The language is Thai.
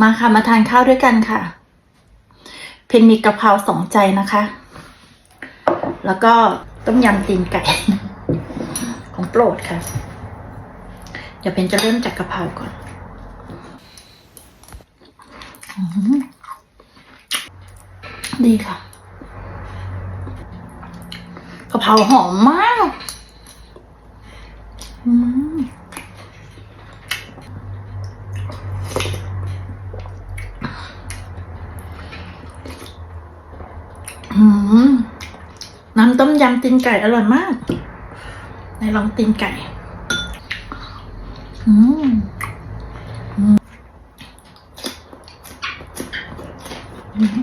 มาค่ะ มาทานข้าวด้วยกันค่ะ เพนมีกะเพราสองใจนะคะ แล้วก็ต้มยำตีนไก่ ของโปรดค่ะ เดี๋ยวเพนจะเริ่มจากกะเพราก่อนอดีค่ะกะเพราหอมมาก อืม น้ำต้มยำตีนไก่อร่อยมากไหนลองตีนไก่อืมอืมอืม